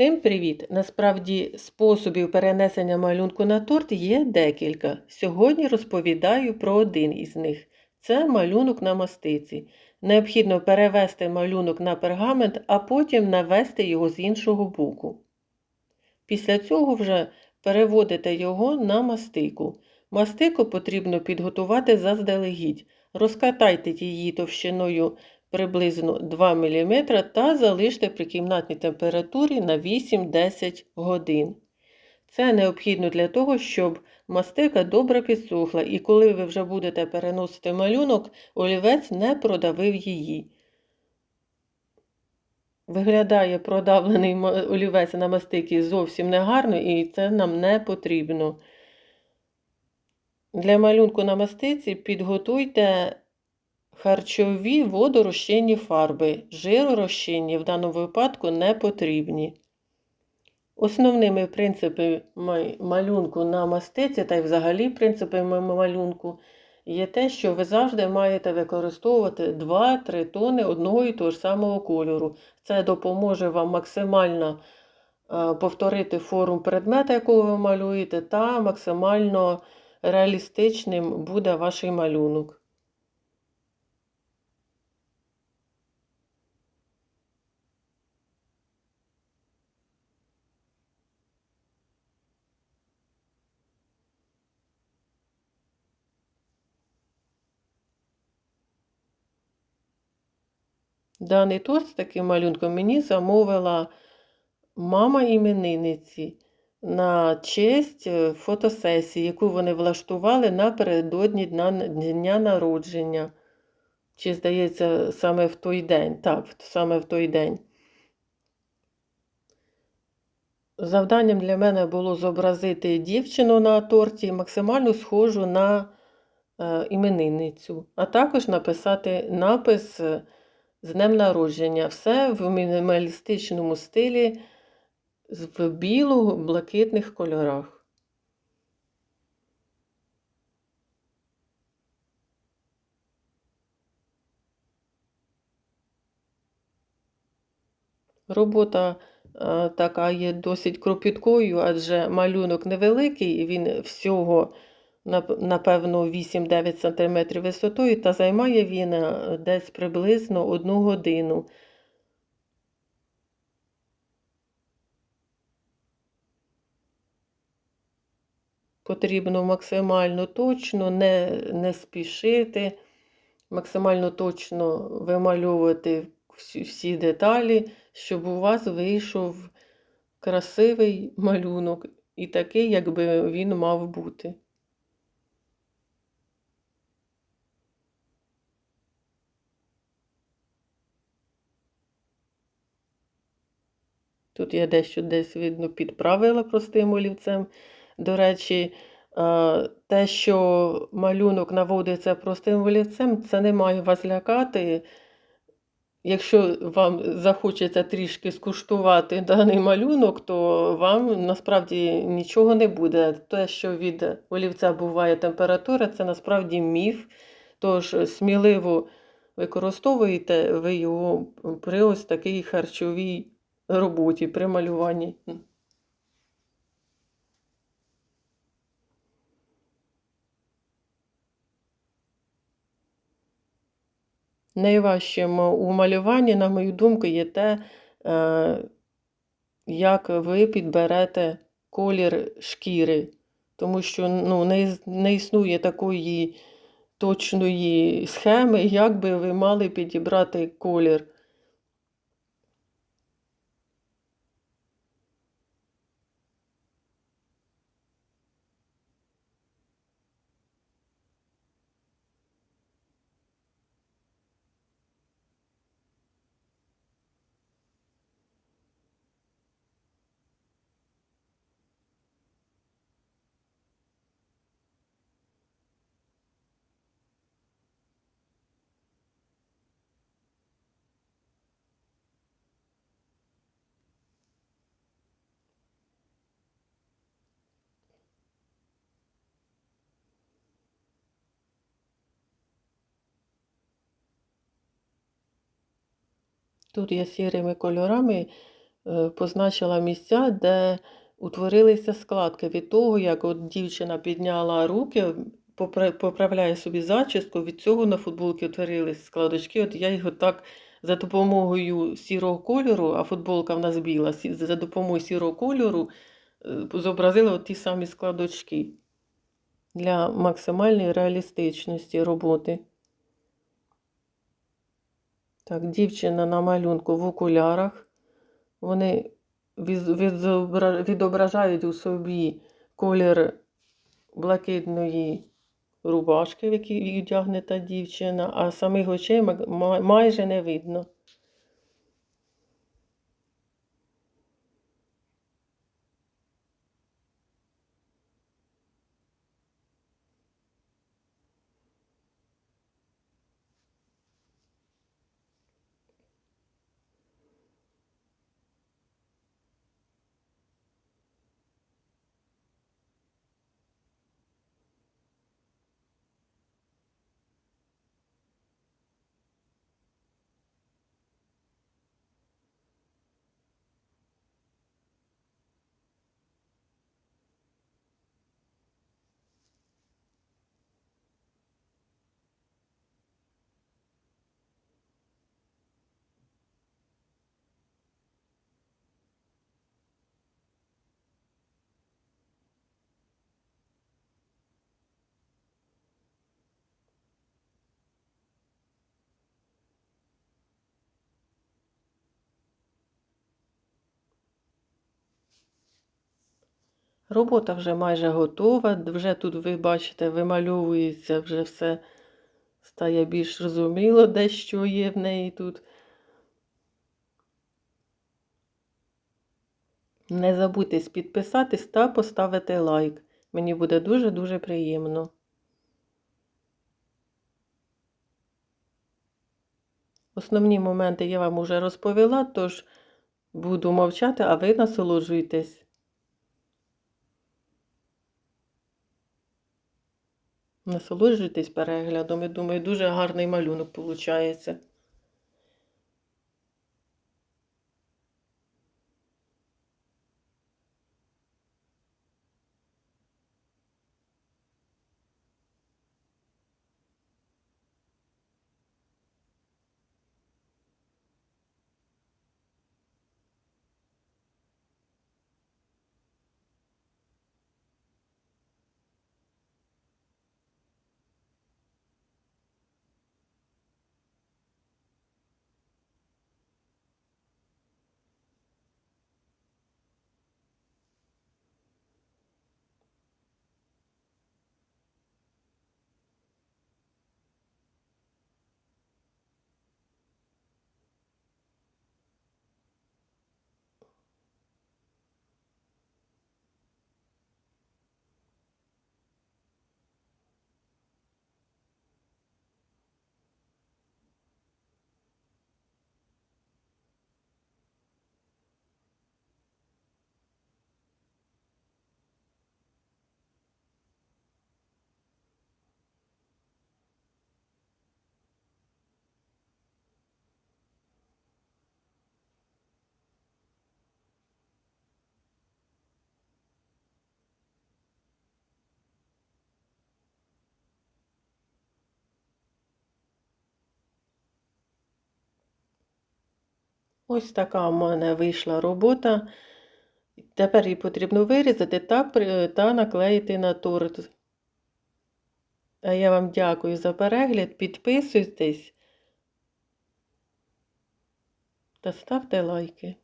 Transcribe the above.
Всім привіт! Насправді способів перенесення малюнку на торт є декілька. Сьогодні розповідаю про один із них. Це малюнок на мастиці. Необхідно перевести малюнок на пергамент, а потім навести його з іншого боку. Після цього вже переводите його на мастику. Мастику потрібно підготувати заздалегідь. Розкатайте її товщиною приблизно 2 мм та залиште при кімнатній температурі на 8-10 годин. Це необхідно для того, щоб мастика добре підсохла, і коли ви вже будете переносити малюнок, олівець не продавив її. Виглядає продавлений олівець на мастикі зовсім негарно, і це нам не потрібно. Для малюнку на мастиці підготуйте Харчові водорозчинні фарби, жиророзчинні в даному випадку не потрібні. Основними принципами малюнку на мастиці та й взагалі принципами малюнку є те, що ви завжди маєте використовувати 2-3 тони одного і того ж самого кольору. Це допоможе вам максимально е, повторити форму предмета, якого ви малюєте, та максимально реалістичним буде ваш малюнок. Даний торт з таким малюнком мені замовила мама іменинниці на честь е, фотосесії, яку вони влаштували напередодні дня народження. Чи, здається, саме в той день. Так, саме в той день. Завданням для мене було зобразити дівчину на торті, максимально схожу на е, іменинницю, а також написати напис. З днем народження. Все в мінімалістичному стилі в біло-блакитних кольорах. Робота така є досить кропіткою, адже малюнок невеликий, він всього напевно, 8-9 см висотою, та займає він е, десь приблизно 1 годину. Потрібно максимально точно, не, не спішити, максимально точно вимальовувати всі деталі, щоб у вас вийшов красивий малюнок і такий, якби він мав бути. Тут я дещо десь, видно, підправила простим олівцем. До речі, те, що малюнок наводиться простим олівцем, це не має вас лякати. Якщо вам захочеться трішки скуштувати даний малюнок, то вам насправді нічого не буде. Те, що від олівця буває температура, це насправді міф. Тож сміливо використовуєте ви його при ось такій харчовій роботі при малюванні. Найважчим у малюванні, на мою думку, є те, е, як ви підберете колір шкіри, тому що ну, не, не існує такої точної схеми, як би ви мали підібрати колір. Тут я сірими кольорами е, позначила місця, де утворилися складки від того, як от дівчина підняла руки, поправляє собі зачіску, від цього на футболці утворились складочки. От я його так за допомогою сірого кольору, а футболка в нас біла, за допомогою сірого кольору е, зобразила от ті самі складочки для максимальної реалістичності роботи. Так, дівчина на малюнку в окулярах. Вони відображають у собі колір блакитної рубашки, в якій одягнета дівчина, а самих очей ма- ма- майже не видно. Робота вже майже готова. Вже тут, ви бачите, вимальовується, вже все стає більш зрозуміло, де що є в неї тут. Не забудьте підписатись та поставити лайк. Мені буде дуже-дуже приємно. Основні моменти я вам уже розповіла, тож буду мовчати, а ви насолоджуйтесь. Насолоджуйтесь переглядом. Я думаю, дуже гарний малюнок виходить. Ось така в мене вийшла робота. Тепер її потрібно вирізати та, та наклеїти на торт. А я вам дякую за перегляд. Підписуйтесь та ставте лайки.